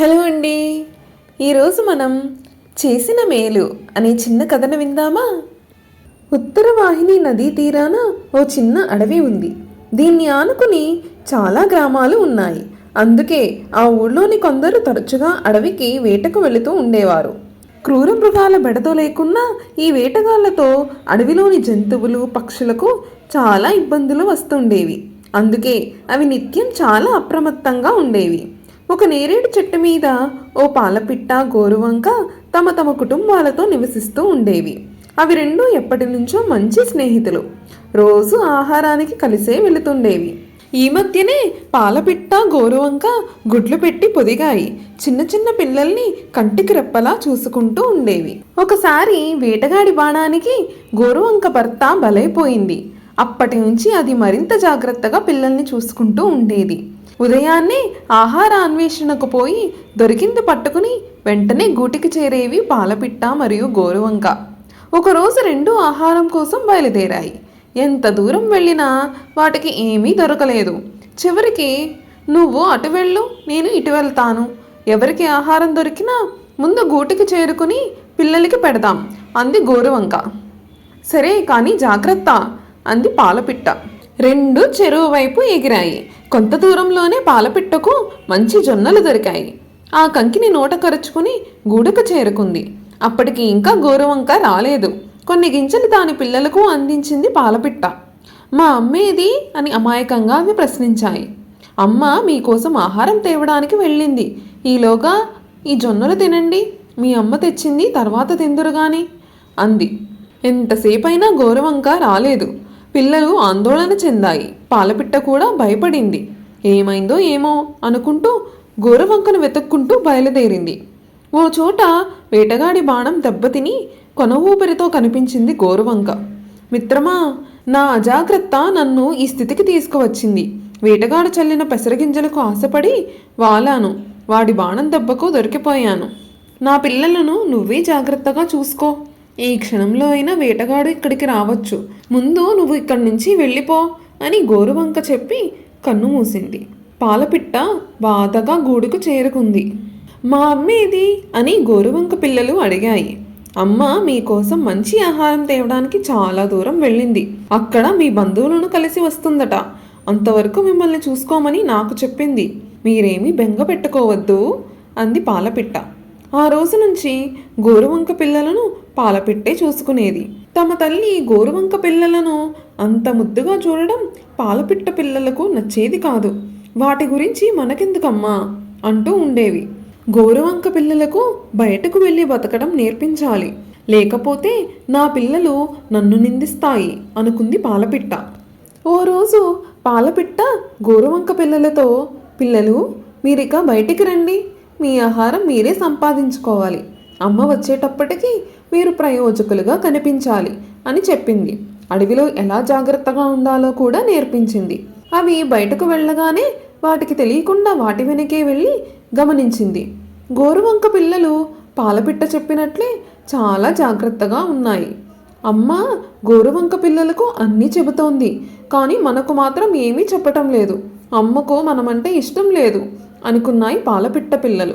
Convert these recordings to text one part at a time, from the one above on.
Hello అండి. ఈరోజు మనం చేసిన మేలు అనే చిన్న కథను విందామా? ఉత్తర వాహిని నదీ తీరాన ఓ చిన్న అడవి ఉంది. దీన్ని ఆనుకుని చాలా గ్రామాలు ఉన్నాయి. అందుకే ఆ ఊళ్ళోని కొందరు తరచుగా అడవికి వేటకు వెళుతూ ఉండేవారు. క్రూర మృగాల బెడతో లేకున్నా ఈ వేటగాళ్ళతో అడవిలోని జంతువులు పక్షులకు చాలా ఇబ్బందులు వస్తుండేవి. అందుకే అవి నిత్యం చాలా అప్రమత్తంగా ఉండేవి. ఒక నేరేడు చెట్టు మీద ఓ పాలపిట్ట గోరువంక తమ తమ కుటుంబాలతో నివసిస్తూ ఉండేవి. అవి రెండు ఎప్పటి నుంచో మంచి స్నేహితులు. రోజు ఆహారానికి కలిసే వెళుతుండేవి. ఈ మధ్యనే పాలపిట్ట గోరువంక గుడ్లు పెట్టి పొదిగాయి. చిన్న చిన్న పిల్లల్ని కంటికి రెప్పలా చూసుకుంటూ ఉండేవి. ఒకసారి వేటగాడి బాణానికి గోరువంక భర్త బలైపోయింది. అప్పటి నుంచి అది మరింత జాగ్రత్తగా పిల్లల్ని చూసుకుంటూ ఉండేది. ఉదయాన్నే ఆహార అన్వేషణకు పోయి దొరికింది పట్టుకుని వెంటనే గూటికి చేరేవి పాలపిట్ట మరియు గోరువంక. ఒకరోజు రెండు ఆహారం కోసం బయలుదేరాయి. ఎంత దూరం వెళ్ళినా వాటికి ఏమీ దొరకలేదు. చివరికి నువ్వు అటు వెళ్ళు నేను ఇటు వెళ్తాను. ఎవరికి ఆహారం దొరికినా ముందు గూటికి చేరుకుని పిల్లలకి పెడదాం అంది గోరువంక. సరే కానీ జాగ్రత్త అంది పాలపిట్ట. రెండు చెరువు వైపు ఎగిరాయి. కొంత దూరంలోనే పాలపిట్టకు మంచి జొన్నలు దొరికాయి. ఆ కంకిని నోట కరుచుకుని గూడకు చేరుకుంది. అప్పటికి ఇంకా గౌరవంక రాలేదు. కొన్ని గింజలు దాని పిల్లలకు అందించింది పాలపిట్ట. మా అమ్మేది? అని అమాయకంగా అవి ప్రశ్నించాయి. అమ్మ మీకోసం ఆహారం తేవడానికి వెళ్ళింది. ఈలోగా ఈ జొన్నలు తినండి. మీ అమ్మ తెచ్చింది తర్వాత తిందురు గాని అంది. ఎంతసేపైనా గౌరవంక రాలేదు. పిల్లలు ఆందోళన చెందాయి. పాలపిట్ట కూడా భయపడింది. ఏమైందో ఏమో అనుకుంటూ గోరవంకను వెతుక్కుంటూ బయలుదేరింది. ఓ చోట వేటగాడి బాణం దెబ్బతిని కొన ఊపిరితో కనిపించింది గోరువంక. మిత్రమా నా అజాగ్రత్త నన్ను ఈ స్థితికి తీసుకువచ్చింది. వేటగాడు చల్లిన పెసరగింజలకు ఆశపడి వాలాను. వాడి బాణం దెబ్బకు దొరికిపోయాను. నా పిల్లలను నువ్వే జాగ్రత్తగా చూసుకో. ఈ క్షణంలో అయినా వేటగాడు ఇక్కడికి రావచ్చు. ముందు నువ్వు ఇక్కడి నుంచి వెళ్ళిపో అని గోరువంక చెప్పి కన్ను మూసింది. పాలపిట్ట బాధగా గూడుకు చేరుకుంది. మా అమ్మేది అని గోరువంక పిల్లలు అడిగాయి. అమ్మ మీకోసం మంచి ఆహారం తేవడానికి చాలా దూరం వెళ్ళింది. అక్కడ మీ బంధువులను కలిసి వస్తుందట. అంతవరకు మిమ్మల్ని చూసుకోమని నాకు చెప్పింది. మీరేమీ బెంగ పెట్టుకోవద్దు అంది పాలపిట్ట. ఆ రోజు నుంచి గోరువంక పిల్లలను పాలపిట్టే చూసుకునేది. తమ తల్లి గోరువంక పిల్లలను అంత ముద్దుగా చూడడం పాలపిట్ట పిల్లలకు నచ్చేది కాదు. వాటి గురించి మనకెందుకమ్మా? అంటూ ఉండేవి. గోరువంక పిల్లలకు బయటకు వెళ్ళి బతకడం నేర్పించాలి. లేకపోతే నా పిల్లలు నన్ను నిందిస్తాయి అనుకుంది పాలపిట్ట. ఓ రోజు పాలపిట్ట గోరువంక పిల్లలతో పిల్లలు మీరిక బయటికి రండి. మీ ఆహారం మీరే సంపాదించుకోవాలి. అమ్మ వచ్చేటప్పటికి మీరు ప్రయోజకులుగా కనిపించాలి అని చెప్పింది. అడవిలో ఎలా జాగ్రత్తగా ఉండాలో కూడా నేర్పించింది. అవి బయటకు వెళ్ళగానే వాటికి తెలియకుండా వాటి వెనకే వెళ్ళి గమనించింది. గోరువంక పిల్లలు పాలపిట్ట చెప్పినట్లే చాలా జాగ్రత్తగా ఉన్నాయి. అమ్మ గోరువంక పిల్లలకు అన్నీ చెబుతోంది కానీ మనకు మాత్రం ఏమీ చెప్పటం లేదు. అమ్మకు మనమంటే ఇష్టం లేదు. అనుకున్నాయి పాలపిట్ట పిల్లలు.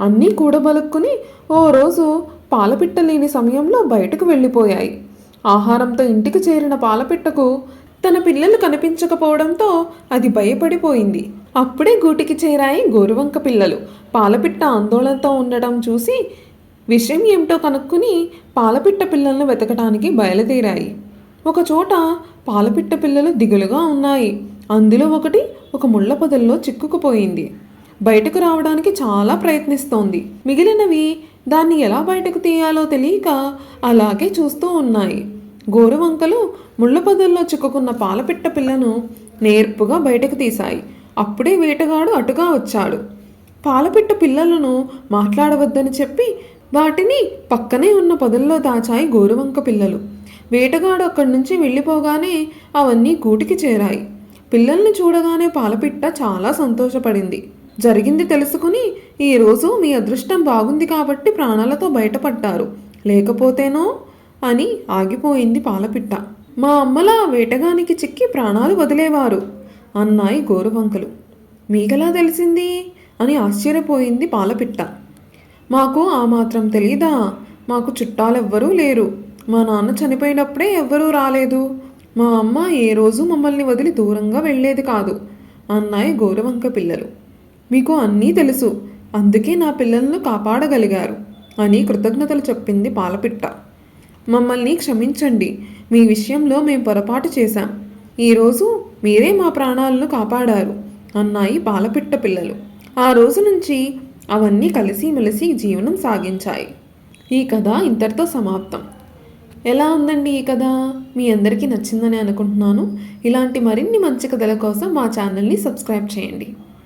అన్నీ కూడబలుక్కుని ఓ రోజు పాలపిట్ట లేని సమయంలో బయటకు వెళ్ళిపోయాయి. ఆహారంతో ఇంటికి చేరిన పాలపిట్టకు తన పిల్లలు కనిపించకపోవడంతో అది భయపడిపోయింది. అప్పుడే గూటికి చేరాయి గోరువంక పిల్లలు. పాలపిట్ట ఆందోళనతో ఉండడం చూసి విషయం ఏమిటో కనుక్కుని పాలపిట్ట పిల్లలను వెతకడానికి బయలుదేరాయి. ఒకచోట పాలపిట్ట పిల్లలు దిగులుగా ఉన్నాయి. అందులో ఒకటి ఒక ముళ్ళ పొదల్లో చిక్కుకుపోయింది. బయటకు రావడానికి చాలా ప్రయత్నిస్తోంది. మిగిలినవి దాన్ని ఎలా బయటకు తీయాలో తెలియక అలాగే చూస్తూ ఉన్నాయి. గోరువంకలు ముళ్ళ పొదల్లో చిక్కుకున్న పాలపిట్ట పిల్లను నేర్పుగా బయటకు తీశాయి. అప్పుడే వేటగాడు అటుగా వచ్చాడు. పాలపిట్ట పిల్లలను మాట్లాడవద్దని చెప్పి వాటిని పక్కనే ఉన్న పొదల్లో దాచాయి గోరువంక పిల్లలు. వేటగాడు అక్కడి నుంచి వెళ్ళిపోగానే అవన్నీ గూటికి చేరాయి. పిల్లల్ని చూడగానే పాలపిట్ట చాలా సంతోషపడింది. జరిగింది తెలుసుకుని ఈరోజు మీ అదృష్టం బాగుంది కాబట్టి ప్రాణాలతో బయటపడ్డారు. లేకపోతేనో అని ఆగిపోయింది పాలపిట్ట. మా అమ్మలా వేటగానికి చిక్కి ప్రాణాలు వదిలేవారు అన్నాయి గోరువంకలు. మీకెలా తెలిసింది? అని ఆశ్చర్యపోయింది పాలపిట్ట. మాకు ఆ మాత్రం తెలీదా? మాకు చుట్టాలెవ్వరూ లేరు. మా నాన్న చనిపోయినప్పుడే ఎవ్వరూ రాలేదు. మా అమ్మ ఏ రోజు మమ్మల్ని వదిలి దూరంగా వెళ్ళేది కాదు అన్నాయి గోరువంక పిల్లలు. మీకు అన్నీ తెలుసు. అందుకే నా పిల్లలను కాపాడగలిగారు అని కృతజ్ఞతలు చెప్పింది పాలపిట్ట. మమ్మల్ని క్షమించండి. మీ విషయంలో మేము పొరపాటు చేశాం. ఈరోజు మీరే మా ప్రాణాలను కాపాడారు అన్నాయి పాలపిట్ట పిల్లలు. ఆ రోజు నుంచి అవన్నీ కలిసిమెలిసి జీవనం సాగించాయి. ఈ కథ ఇంతటితో సమాప్తం. ఎలా ఉందండి ఈ కథ? మీ అందరికీ నచ్చిందని అనుకుంటున్నాను. ఇలాంటి మరిన్ని మంచి కథల కోసం మా ఛానల్ని సబ్స్క్రైబ్ చేయండి.